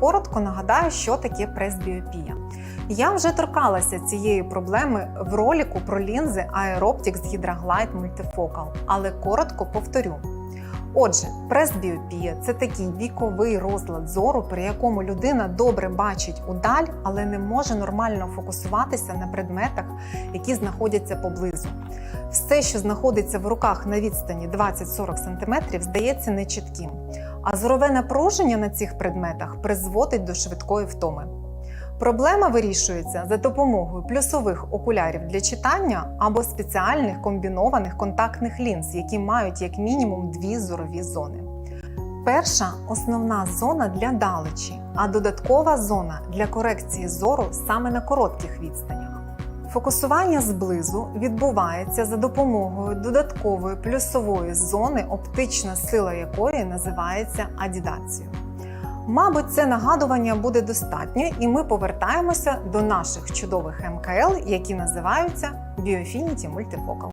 Коротко нагадаю, що таке пресбіопія. Я вже торкалася цієї проблеми в роліку про лінзи Aeroptics Hydroglide Multifocal, але коротко повторю. Отже, пресбіопія це такий віковий розлад зору, при якому людина добре бачить удаль, але не може нормально фокусуватися на предметах, які знаходяться поблизу. Все, що знаходиться в руках на відстані 20-40 см, здається нечітким, а зорове напруження на цих предметах призводить до швидкої втоми. Проблема вирішується за допомогою плюсових окулярів для читання або спеціальних комбінованих контактних лінз, які мають як мінімум дві зорові зони. Перша основна зона для далечі, а додаткова зона для корекції зору саме на коротких відстанях. Фокусування зблизу відбувається за допомогою додаткової плюсової зони, оптична сила якої називається адідацією. Мабуть, це нагадування буде достатньо, і ми повертаємося до наших чудових МКЛ, які називаються Biofinity Multifocal.